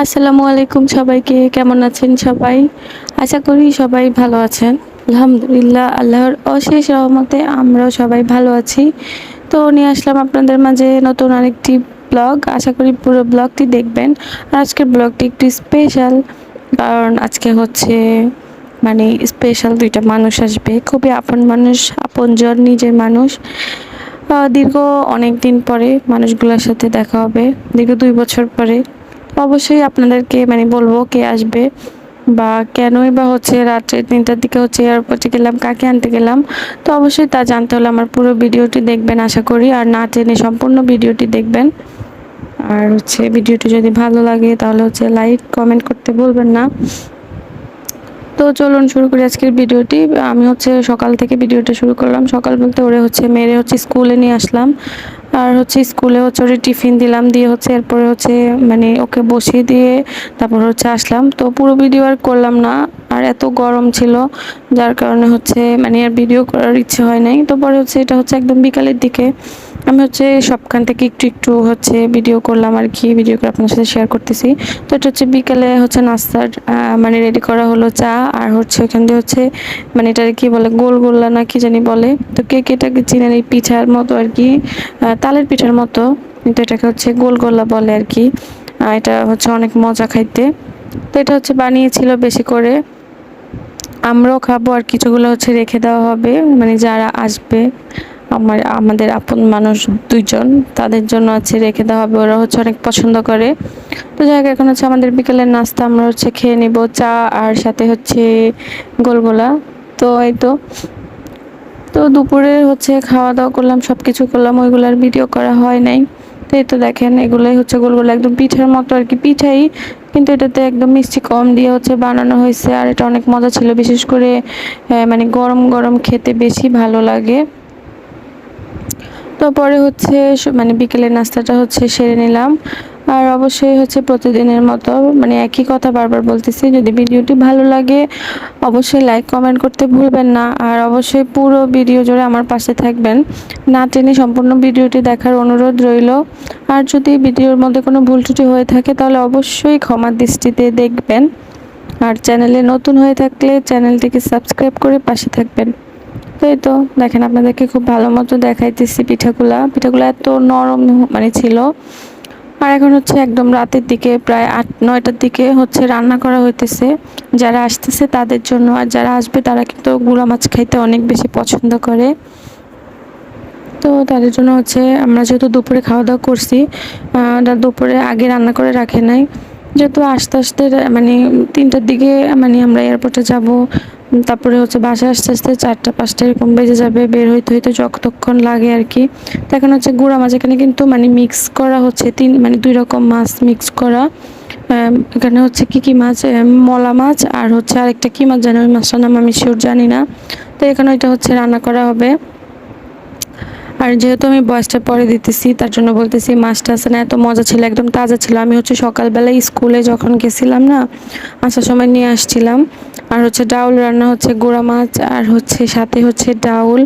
আসসালামু আলাইকুম সবাইকে কেমন আছেন সবাই? আশা করি সবাই ভালো আছেন। আলহামদুলিল্লাহ, আল্লাহর অশেষ রহমতে আমরাও সবাই ভালো আছি। তো নিয়ে আসলাম আপনাদের মাঝে নতুন আরেকটি ব্লগ। আশা করি পুরো ব্লগটি দেখবেন। আর আজকের ব্লগটি একটু স্পেশাল কারণ আজকে হচ্ছে মানে স্পেশাল দুইটা মানুষ আসবে। খুবই আপন মানুষ, আপনজন, নিজের মানুষ। দীর্ঘ অনেক দিন পরে মানুষগুলোর সাথে দেখা হবে। দীর্ঘ দুই বছর পরে। অবশ্যই আপনাদেরকে মানে বলব কে আসবে। বা কেনই বা হচ্ছে রাত্রে তিনটার দিকে হচ্ছে এয়ারপোর্টে গেলাম, কাকে আনতে গেলাম, তো অবশ্যই তা জানতে হলে আমার পুরো ভিডিওটি দেখবেন আশা করি, আর না টেনে সম্পূর্ণ ভিডিওটি দেখবেন। আর হচ্ছে ভিডিওটি যদি ভালো লাগে তাহলে হচ্ছে লাইক কমেন্ট করতে বলবেন না। তো চলুন শুরু করি আজকের ভিডিওটি। আমি হচ্ছে সকাল থেকে ভিডিওটা শুরু করলাম। সকাল বলতে ওরে হচ্ছে মেরে হচ্ছে স্কুলে নিয়ে আসলাম। আর হচ্ছে স্কুলে হচ্ছে ওরে টিফিন দিলাম, দিয়ে হচ্ছে এরপরে হচ্ছে মানে ওকে বসিয়ে দিয়ে তারপর হচ্ছে আসলাম। তো পুরো ভিডিও আর করলাম না, আর এত গরম ছিল, যার কারণে হচ্ছে মানে আর ভিডিও করার ইচ্ছে হয় নাই। তো পরে হচ্ছে এটা হচ্ছে একদম বিকালের দিকে। আমি হচ্ছে সবখান থেকে একটু একটু হচ্ছে ভিডিও করলাম আর কি ভিডিও করে আপনার সাথে শেয়ার করতেছি। তো এটা হচ্ছে বিকালে হচ্ছে নাস্তার মানে রেডি করা হলো চা আর হচ্ছে ওখান দিয়ে হচ্ছে মানে এটা কি বলে, গোল গোল্লা না কি জানি বলে। তো কে এটাকে চিনেন এই পিঠার মতো আর কি তালের পিঠার মতো। কিন্তু এটাকে হচ্ছে গোল গোল্লা বলে আর কি। এটা হচ্ছে অনেক মজা খাইতে। তো এটা হচ্ছে বানিয়েছিল বেশি করে। আমরাও খাব আর কিছুগুলো হচ্ছে রেখে দেওয়া হবে মানে যারা আসবে। আমার আমাদের আপন মানুষ দুইজন তাদের জন্য আছে রেখে দেওয়া হবে। ওরা হচ্ছে অনেক পছন্দ করে। তো যাই হোক, এখন হচ্ছে আমাদের বিকেলের নাস্তা আমরা হচ্ছে খেয়ে নিব। চা আর সাথে হচ্ছে গোলগোলা। তো এই তো। তো দুপুরে হচ্ছে খাওয়া দাওয়া করলাম সব কিছু করলাম ওইগুলার ভিডিও করা হয় নাই। তো এই তো দেখেন এগুলোই হচ্ছে গোলগোলা। একদম পিঠার মতো আর কি পিঠাই। কিন্তু এটাতে একদম মিষ্টি কম দিয়ে হচ্ছে বানানো হয়েছে। আর এটা অনেক মজা ছিল বিশেষ করে মানে গরম গরম খেতে বেশি ভালো লাগে। তো পরে হচ্ছে মানে বিকেলের নাস্তাটা হচ্ছে সেরে নিলাম। আর অবশ্যই হচ্ছে প্রতিদিনের মতো মানে একই কথা বারবার বলতেছি, যদি ভিডিওটি ভালো লাগে অবশ্যই লাইক কমেন্ট করতে ভুলবেন না। আর অবশ্যই পুরো ভিডিও জুড়ে আমার পাশে থাকবেন। না টেনে সম্পূর্ণ ভিডিওটি দেখার অনুরোধ রইল। আর যদি ভিডিওর মধ্যে কোনো ভুল ত্রুটি হয়ে থাকে, তাহলে অবশ্যই ক্ষমার দৃষ্টিতে দেখবেন। আর চ্যানেলে নতুন হয়ে থাকলে চ্যানেলটিকে সাবস্ক্রাইব করে পাশে থাকবেন। এই তো, দেখেন আপনাদেরকে খুব ভালো মতো দেখাইতেছি পিঠাগুলা। পিঠাগুলা এত নরম মানে ছিল। আর এখন হচ্ছে একদম রাতের দিকে, প্রায় আট, নয়টার দিকে হচ্ছে রান্না করা হইতেছে। যারা আসতেছে তাদের জন্য, আর যারা আসবে তারা কিন্তু গুঁড়া মাছ খাইতে অনেক বেশি পছন্দ করে। তো তাদের জন্য হচ্ছে আমরা যেহেতু দুপুরে খাওয়া দাওয়া করছি দুপুরে আগে রান্না করে রাখে নাই। যেহেতু আস্তে আস্তে মানে তিনটার দিকে মানে আমরা এয়ারপোর্টে যাব তারপরে হচ্ছে বাসায় আস্তে আস্তে চারটা, পাঁচটা এরকম বেজে যাবে, বের হইতে হইতে যতক্ষণ লাগে আর কি। তো এখন হচ্ছে গুঁড়া মাছ, এখানে কিন্তু মানে মিক্স করা হচ্ছে তিন মানে দুই রকম মাছ মিক্স করা। এখানে হচ্ছে কি কি মাছ? মলা মাছ আর হচ্ছে আরেকটা কি মাছ জানি, ওই মাছটার নাম আমি শিওর জানি না। তো এখানে ওইটা হচ্ছে রান্না করা হবে। আর যেহেতু আমি বয়সটা পরে দিতেছি, তার জন্য বলতেছি মাছটা আছে না, এত মজা ছিল, একদম তাজা ছিল। আমি হচ্ছে সকালবেলায় স্কুলে যখন গেছিলাম না, আসার সময় নিয়ে আসছিলাম। আর হচ্ছে ডাউল রান্না হচ্ছে গুঁড়া মাছ, আর হচ্ছে সাথে হচ্ছে ডাউল।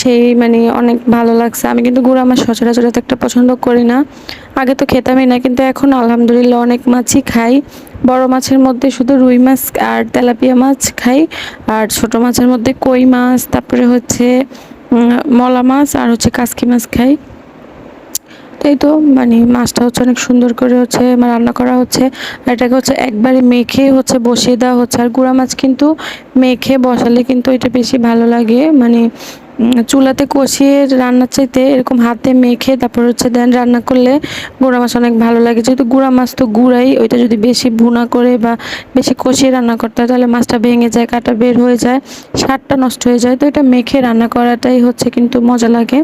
সেই মানে অনেক ভালো লাগছে। আমি কিন্তু গুঁড়া মাছ সচরাচর একটা পছন্দ করি না। আগে তো খেতামই না, কিন্তু এখন আলহামদুলিল্লাহ অনেক মাছই খাই। বড় মাছের মধ্যে শুধু রুই মাছ আর তেলাপিয়া মাছ খাই। আর ছোট মাছের মধ্যে কই মাছ, তারপরে হচ্ছে মলা মাছ আর হচ্ছে কাসকি মাছ খাই। তাই তো মানে মাছটা হচ্ছে অনেক সুন্দর করে হচ্ছে মানে রান্না করা হচ্ছে। এটাকে হচ্ছে একবারে মেখে হচ্ছে বসিয়ে দেওয়া হচ্ছে। আর গুঁড়া মাছ কিন্তু মেখে বসালে কিন্তু এটা বেশি ভালো লাগে। মানে চুলাতে কষিয়ে রান্নার চাইতে এরকম হাতে মেখে তারপর হচ্ছে দেন রান্না করলে গুঁড়া মাছ অনেক ভালো লাগে। যেহেতু গুঁড়া মাছ তো গুঁড়াই, ওইটা যদি বেশি ভুনা করে বা বেশি কষিয়ে রান্না করতে হয় তাহলে মাছটা ভেঙে যায়, কাটা বের হয়ে যায়, স্বাদটা নষ্ট হয়ে যায়। তো এটা মেখে রান্না করাটাই হচ্ছে কিন্তু মজা লাগে।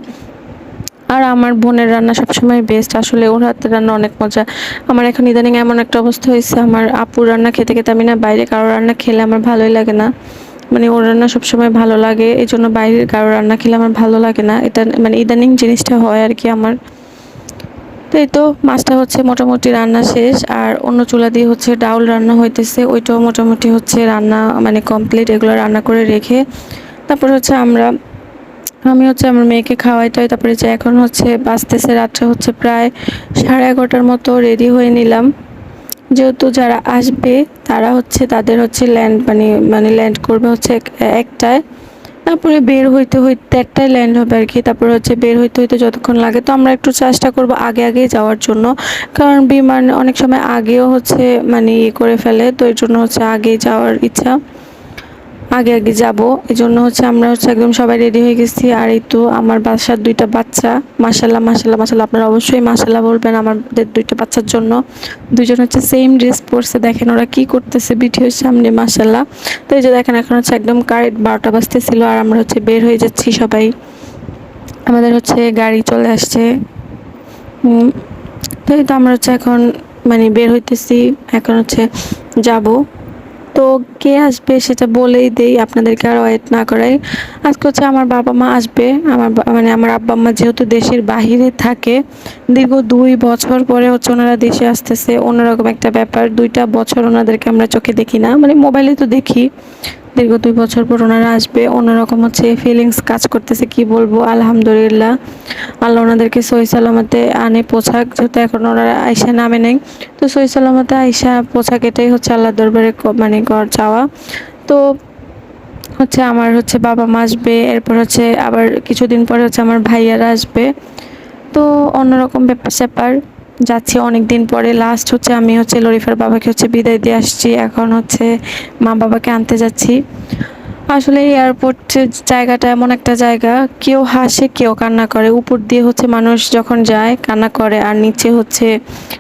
আর আমার বোনের রান্না সবসময় বেস্ট আসলে ওর হাতের রান্না অনেক মজা। আমার এখন ইদানিং এমন একটা অবস্থা হয়েছে, আমার আপুর রান্না খেতে খেতে আমি না বাইরে কারও রান্না খেলে আমার ভালোই লাগে না। মানে ওর রান্না সবসময় ভালো লাগে এই জন্য বাইরের কারও রান্না খেলে আমার ভালো লাগে না। এটা মানে ইদানিং জিনিসটা হয় আর কি আমার। তো এই তো মাছটা হচ্ছে মোটামুটি রান্না শেষ, আর অন্য চুলা দিয়ে হচ্ছে ডাউল রান্না হইতেছে, ওইটাও মোটামুটি হচ্ছে রান্না মানে কমপ্লিট এগুলো রান্না করে রেখে, তারপর হচ্ছে আমরা, আমি হচ্ছে আমার মেয়েকে খাওয়াই টাই তারপরে যে এখন হচ্ছে বাঁচতেছে রাত্রে হচ্ছে প্রায় সাড়ে এগারোটার মতো রেডি হয়ে নিলাম। যেহেতু যারা আসবে, তারা হচ্ছে তাদের হচ্ছে ল্যান্ড মানে মানে ল্যান্ড করবে হচ্ছে একটায়। তারপরে বের হইতে হইতে একটাই ল্যান্ড হবে আর কি। তারপরে হচ্ছে বের হইতে হইতে যতক্ষণ লাগে, তো আমরা একটু চেষ্টা করব আগে আগে যাওয়ার জন্য। কারণ বিমান অনেক সময় আগেও হচ্ছে মানে ইয়ে করে ফেলে, তো এর জন্য হচ্ছে আগে যাওয়ার ইচ্ছা। আগে আগে যাব। এই জন্য হচ্ছে আমরা হচ্ছে একদম সবাই রেডি হয়ে গেছি। আর এই তো আমার বাসার দুইটা বাচ্চা। মাসাল্লাহ মাসাল্লাহ মাসাল্লাহ আপনারা অবশ্যই মাসাল্লাহ বলবেন আমাদের দুইটা বাচ্চার জন্য। দুইজন হচ্ছে সেম ড্রেস পরছে। দেখেন ওরা কি করতেছে ভিডিওর সামনে মাসাল্লাহ তো এই যে দেখেন, এখন হচ্ছে একদম কারেন্ট বারোটা বাজতেছিল আর আমরা হচ্ছে বের হয়ে যাচ্ছি সবাই। আমাদের হচ্ছে গাড়ি চলে আসছে। তো এই তো আমরা হচ্ছে এখন মানে বের হইতেছি। এখন হচ্ছে যাব। তো কে আসবে সেটা বলেই দেই, আপনাদেরকে আর ওয়েট না করাই। আজকে হচ্ছে আমার বাবা মা আসবে, আমার মানে আমার আব্বা মা যেহেতু দেশের বাহিরে থাকে, দীর্ঘ দুই বছর পরে হচ্ছে ওনারা দেশে আসতেছে। অন্যরকম একটা ব্যাপার, দুইটা বছর ওনাদেরকে আমরা চোখে দেখি না। মানে মোবাইলে তো দেখি। দীর্ঘ দুই বছর পর ওনারা আসবে অন্যরকম হচ্ছে ফিলিংস কাজ করতেছে, কি বলব? আলহামদুলিল্লাহ। আল্লাহ ওনাদেরকে সহি সালামতে আনে, পোশাক, যেহেতু এখন ওনারা আইসা নামে নেই। তো সহি সালামতে আইসা পোশাক, এটাই হচ্ছে আল্লাহ দরবারে মানে ঘর যাওয়া তো হচ্ছে আমার হচ্ছে বাবা মা আসবে, এরপর হচ্ছে আবার কিছুদিন পরে হচ্ছে আমার ভাইয়ারা আসবে। তো অন্যরকম ব্যাপার স্যাপার যাচ্ছি অনেক দিন পরে। লাস্ট হচ্ছে আমি হচ্ছে লরিফার বাবাকে হচ্ছে বিদায় দিয়ে আসছি। এখন হচ্ছে মা বাবাকে আনতে যাচ্ছি। আসলে এয়ারপোর্ট জায়গাটা এমন একটা জায়গা, কেউ হাসে, কেউ কান্না করে। উপর দিয়ে হচ্ছে মানুষ যখন যায়, কান্না করে, আর নিচে হচ্ছে,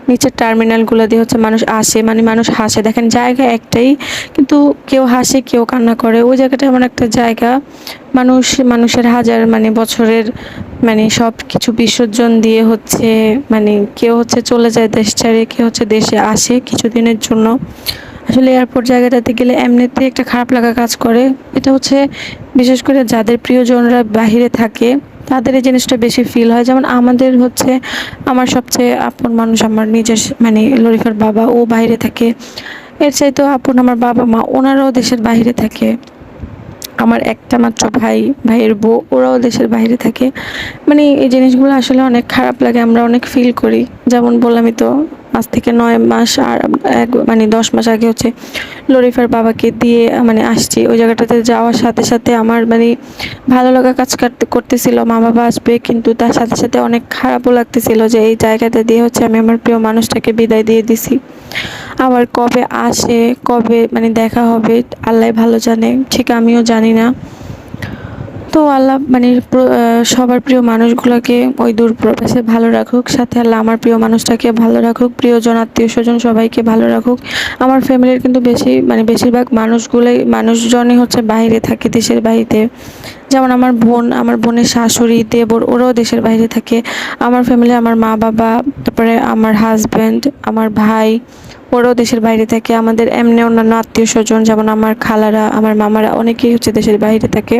নিচের টার্মিনালগুলো দিয়ে হচ্ছে মানুষ আসে মানে মানুষ হাসে। দেখেন, জায়গা একটাই, কিন্তু কেউ হাসে, কেউ কান্না করে। ওই জায়গাটা এমন একটা জায়গা, মানুষ, মানুষের হাজার মানে বছরের মানে সব কিছু বিসর্জন দিয়ে হচ্ছে মানে কেউ হচ্ছে চলে যায় দেশ ছেড়ে, কেউ হচ্ছে দেশে আসে কিছুদিনের জন্য। আসলে এয়ারপোর্ট জায়গাটাতে গেলে এমনিতে একটা খারাপ লাগা কাজ করে। এটা হচ্ছে বিশেষ করে যাদের প্রিয়জনরা বাহিরে থাকে, তাদের এই জিনিসটা বেশি ফিল হয়। যেমন আমাদের হচ্ছে, আমার সবচেয়ে আপন মানুষ আমার নিজের মানে লরিফার বাবা, ও বাইরে থাকে। এর চাইতেও আপন আমার বাবা মা, ওনারাও দেশের বাইরে থাকে। আমার একটা মাত্র ভাই, ভাইয়ের বউ, ওরাও দেশের বাইরে থাকে। মানে এই জিনিসগুলো আসলে অনেক খারাপ লাগে, আমরা অনেক ফিল করি। যেমন বললামই তো আজ থেকে নয় মাস আর এক মানে দশ মাস আগে হচ্ছে লরিফার বাবাকে দিয়ে মানে আসছি। ওই জায়গাটাতে যাওয়ার সাথে সাথে আমার মানে ভালো লাগা কাজ করতে করতেছিল। মা বাবা আসবে কিন্তু তার সাথে সাথে অনেক খারাপও লাগতেছিল যে এই জায়গাটা দিয়ে হচ্ছে আমি আমার প্রিয় মানুষটাকে বিদায় দিয়ে দিছি। আবার কবে আসে, কবে মানে দেখা হবে, আল্লাহ ভালো জানে। ঠিক আমিও জানি না। তো আল্লাহ মানে সবার প্রিয় মানুষগুলোকে ওই দূর প্রবাসে ভালো রাখুক, সাথে আল্লাহ আমার প্রিয় মানুষটাকে ভালো রাখুক, প্রিয়জন, আত্মীয় স্বজন সবাইকে ভালো রাখুক। আমার ফ্যামিলির কিন্তু বেশি মানে বেশিরভাগ মানুষগুলোই, মানুষজনই হচ্ছে বাইরে থাকে দেশের বাইরে যেমন আমার বোন, আমার বোনের শাশুড়ি, দেবর, ওরাও দেশের বাইরে থাকে। আমার ফ্যামিলি, আমার মা বাবা, তারপরে আমার হাজব্যান্ড আমার ভাই, ওরাও দেশের বাইরে থাকে। আমাদের এমনি অন্যান্য আত্মীয় স্বজন, যেমন আমার খালারা, আমার মামারা, অনেকেই হচ্ছে দেশের বাইরে থাকে।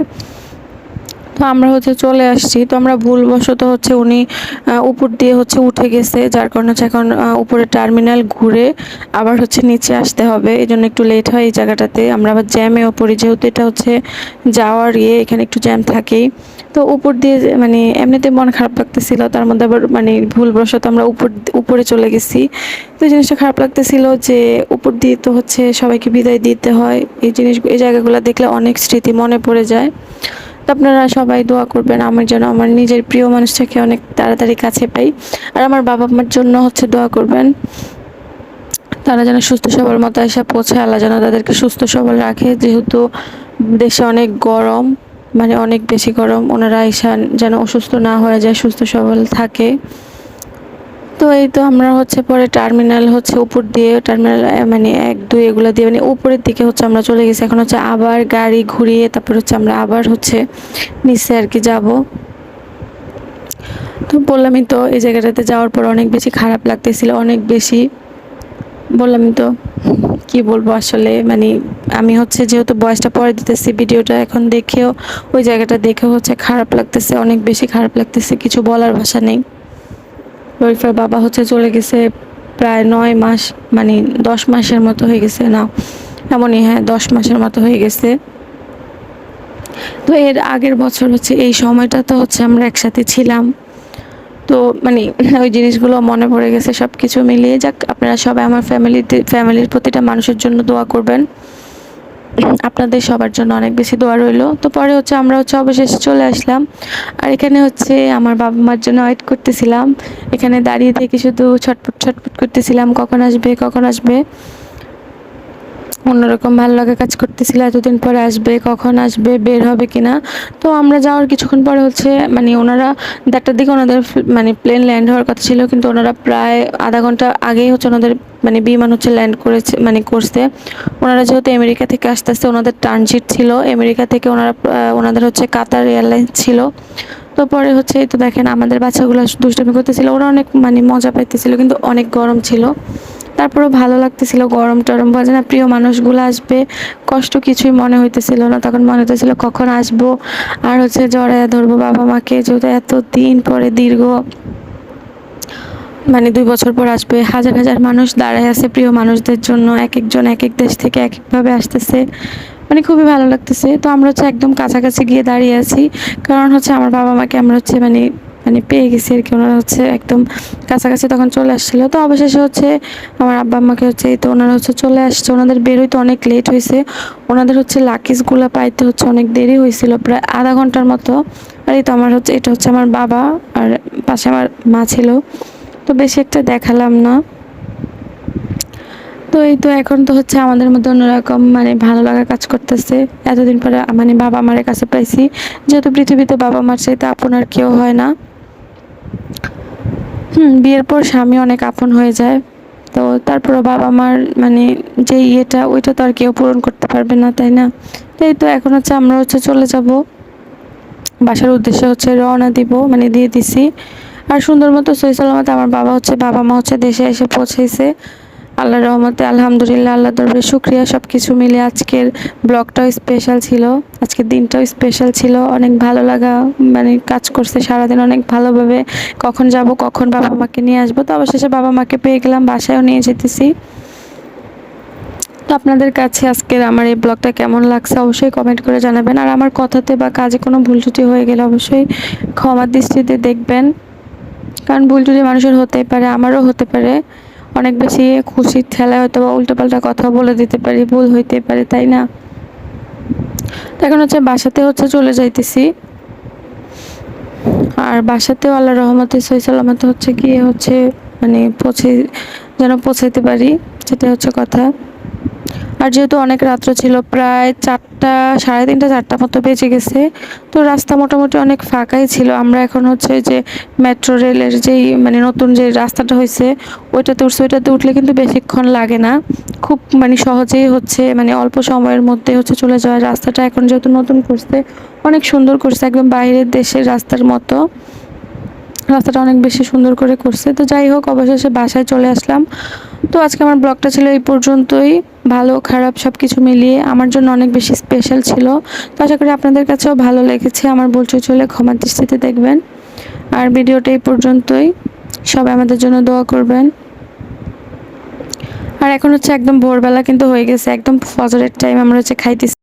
তো আমরা হচ্ছে চলে আসছি। তো আমরা ভুলবশত হচ্ছে উনি উপর দিয়ে হচ্ছে উঠে গেছে, যার কারণে হচ্ছে এখন উপরে টার্মিনাল ঘুরে আবার হচ্ছে নিচে আসতে হবে। এই জন্য একটু লেট হয় এই জায়গাটাতে। আমরা আবার জ্যামেও পড়ি, যেহেতু এটা হচ্ছে যাওয়ার ইয়ে এখানে একটু জ্যাম থাকেই। তো উপর দিয়ে মানে এমনিতে মন খারাপ লাগতেছিল, তার মধ্যে আবার মানে ভুলবশত আমরা উপর, উপরে চলে গেছি। তো জিনিসটা খারাপ লাগতেছিল যে, উপর দিয়ে তো হচ্ছে সবাইকে বিদায় দিতে হয়। এই জিনিস, এই জায়গাগুলো দেখলে অনেক স্মৃতি মনে পড়ে যায়। তো আপনারা সবাই দোয়া করবেন, আমার যেন আমার নিজের প্রিয় মানুষটাকে অনেক তাড়াতাড়ি কাছে পাই। আর আমার বাবা মার জন্য হচ্ছে দোয়া করবেন। তারা যেন সুস্থ সবল মতো এসে পৌঁছায়, আল্লাহ যেন তাদেরকে সুস্থ সবল রাখে। যেহেতু দেশে অনেক গরম মানে অনেক বেশি গরম, ওনারা এসে যেন অসুস্থ না হয়ে যায়, সুস্থ সবল থাকে। তো এই তো আমরা হচ্ছে পরে টার্মিনাল হচ্ছে উপর দিয়ে টার্মিনাল মানে এক, দুই এগুলো দিয়ে মানে উপরের দিকে হচ্ছে আমরা চলে গেছি। এখন হচ্ছে আবার গাড়ি ঘুরিয়ে তারপর হচ্ছে আমরা আবার হচ্ছে নিচে আর কি যাব। তো বললামই তো এই জায়গাটাতে যাওয়ার পর অনেক বেশি খারাপ লাগতেছিল, অনেক বেশি বললামই তো কি বলব আসলে মানে আমি হচ্ছে যেহেতু বয়সটা পরে দিতেছি, ভিডিওটা এখন দেখেও, ওই জায়গাটা দেখেও হচ্ছে খারাপ লাগতেছে, অনেক বেশি খারাপ লাগতেছে, কিছু বলার ভাষা নেই। ররিফার বাবা হচ্ছে চলে গেছে প্রায় নয় মাস মানে দশ মাসের মতো হয়ে গেছে না, এমনই হ্যাঁ দশ মাসের মতো হয়ে গেছে। তো এর আগের বছর হচ্ছে, এই সময়টা তো হচ্ছে আমরা একসাথে ছিলাম। তো মানে ওই জিনিসগুলো মনে পড়ে গেছে সব কিছু মিলিয়ে। যাক, আপনারা সবাই আমার ফ্যামিলিতে ফ্যামিলির প্রতিটা মানুষের জন্য দোয়া করবেন। আপনাদের সবার জন্য অনেক বেশি দোয়া রইল। তো পরে হচ্ছে আমরা হচ্ছে অবশেষে চলে আসলাম। আর এখানে হচ্ছে আমার বাবা মার জন্য ওয়েট করতেছিলাম। এখানে দাঁড়িয়ে থেকে শুধু ছটফট ছটফট করতেছিলাম, কখন আসবে কখন আসবে। অন্যরকম ভালো লাগা কাজ করতেছিল, এতদিন পরে আসবে, কখন আসবে, বের হবে কিনা? তো আমরা যাওয়ার কিছুক্ষণ পরে হচ্ছে মানে ওনারা, দেড়টার দিকে ওনাদের মানে প্লেন ল্যান্ড হওয়ার কথা ছিল, কিন্তু ওনারা প্রায় আধা ঘণ্টা আগেই হচ্ছে ওনাদের মানে বিমান হচ্ছে ল্যান্ড করেছে মানে করছে। ওনারা যেহেতু আমেরিকা থেকে আসতে আসতে ওনাদের ট্রানজিট ছিল, আমেরিকা থেকে ওনারা ওনাদের হচ্ছে কাতার এয়ারলাইন্স ছিল। তো পরে হচ্ছে তো দেখেন আমাদের বাচ্চাগুলো দুষ্টামি করতেছিল, ওরা অনেক মানে মজা পাইতেছিল, কিন্তু অনেক গরম ছিল। তারপরেও ভালো লাগতেছিল, গরম টরম বাজে না, প্রিয় মানুষগুলো আসবে, কষ্ট কিছুই মনে হইতেছিল না, তখন মনে হইতেছিল কখন আসব, আর হচ্ছে জড়ায় ধরবো বাবা মাকে, যেহেতু এত দিন পরে দীর্ঘ মানে দুই বছর পর আসবে, হাজার হাজার মানুষ দাঁড়ায় আছে, প্রিয় মানুষদের জন্য এক একজন এক এক দেশ থেকে এক একভাবে আসতেছে মানে খুবই ভালো লাগতেছে, তো আমরা হচ্ছে একদম কাছাকাছি গিয়ে দাঁড়িয়ে আছি, কারণ হচ্ছে আমার বাবা মাকে আমরা হচ্ছে মানে মানে পেয়ে গেছি আর কি। ওনারা হচ্ছে একদম কাছাকাছি তখন চলে আসছিল। তো অবশেষে হচ্ছে আমার আব্বা আম্মাকে হচ্ছে এই তো ওনারা হচ্ছে চলে আসছে। ওনাদের বেরোইতে অনেক লেট হয়েছে ওনাদের হচ্ছে লাকিজগুলো পাইতে হচ্ছে অনেক দেরি হয়েছিল প্রায় আধা ঘণ্টার মতো। আর এই তো আমার হচ্ছে, এটা হচ্ছে আমার বাবা আর পাশে আমার মা ছিল। তো বেশি একটা দেখালাম না। তো এই তো এখন তো হচ্ছে আমাদের মধ্যে অন্যরকম মানে ভালো লাগা কাজ করতেছে। এতদিন পরে মানে বাবা মায়ের কাছে পাইছি। যেহেতু পৃথিবীতে বাবা মার চাইতে আপন আর কেউ হয় না। হুম, বিয়ের পর স্বামী অনেক আপন হয়ে যায়। তো তার বাবা মার মানে যে ইয়েটা, ওইটা তো আর কেউ পূরণ করতে পারবে না, তাই না? তাই তো এখন হচ্ছে আমরা হচ্ছে চলে যাব। বাসার উদ্দেশ্যে হচ্ছে রওনা দিব মানে দিয়ে দিছি। আর সুন্দর মতো সহি সালামত আমার বাবা হচ্ছে বাবা মা হচ্ছে দেশে এসে পৌঁছেছে। আল্লাহ রহমতে আলহামদুলিল্লাহ আল্লাহ দরবারে শুক্রিয়া। সব কিছু মিলে আজকের ব্লগটাও স্পেশাল ছিল। আজকের দিনটাও স্পেশাল ছিল। অনেক ভালো লাগা মানে কাজ করছে সারাদিন অনেক ভালোভাবে। কখন যাব, কখন বাবা মাকে নিয়ে আসব? তো অবশেষে বাবা মাকে পেয়ে গেলাম, বাসায়ও নিয়ে যেতেছি। তো আপনাদের কাছে আজকের আমার এই ব্লগটা কেমন লাগছে অবশ্যই কমেন্ট করে জানাবেন। আর আমার কথাতে বা কাজে কোনো ভুল ত্রুটি হয়ে গেলে অবশ্যই ক্ষমার দৃষ্টিতে দেখবেন। কারণ ভুল ত্রুটি মানুষের হতেই পারে, আমারও হতে পারে। অনেক বেশি খুশির ঠেলায় হয়তো বা উল্টোপাল্টা কথা বলে দিতে পারি, ভুল হইতে পারে, তাই না? এখন হচ্ছে বাসাতে হচ্ছে চলে যাইতেছি। আর বাসাতেও আল্লাহ রহমতে সই হচ্ছে গিয়ে হচ্ছে মানে পৌঁছে যেন পৌঁছাইতে পারি সেটা হচ্ছে কথা। আর যেহেতু অনেক রাত্র ছিল, প্রায় চারটা, সাড়ে তিনটা, চারটা মতো বেজে গেছে। তো রাস্তা মোটামুটি অনেক ফাঁকাই ছিল। আমরা এখন হচ্ছে যে মেট্রো রেলের যেই মানে নতুন যে রাস্তাটা হয়েছে, ওইটাতে উঠছে। ওইটাতে উঠলে কিন্তু বেশিক্ষণ লাগে না। খুব মানে সহজেই হচ্ছে মানে অল্প সময়ের মধ্যে হচ্ছে চলে যাওয়ার রাস্তাটা এখন যেহেতু নতুন করছে, অনেক সুন্দর করছে, একদম বাইরের দেশের রাস্তার মতো। রাস্তাটা অনেক বেশি সুন্দর করে করছে। তো যাই হোক, অবশেষে বাসায় চলে আসলাম। তো আজকে আমার ব্লগটা ছিল এই পর্যন্তই। ভালো, খারাপ সব কিছু মিলিয়ে আমার জন্য অনেক বেশি স্পেশাল ছিল। তো আশা করি আপনাদের কাছেও ভালো লেগেছে। আমার বলতে চলে ক্ষমার দৃষ্টিতে দেখবেন। আর ভিডিওটা এই পর্যন্তই। সবাই আমাদের জন্য দোয়া করবেন। আর এখন হচ্ছে একদম ভোরবেলা কিন্তু হয়ে গেছে। একদম ফজরের টাইম আমরা হচ্ছে খাইতেছি।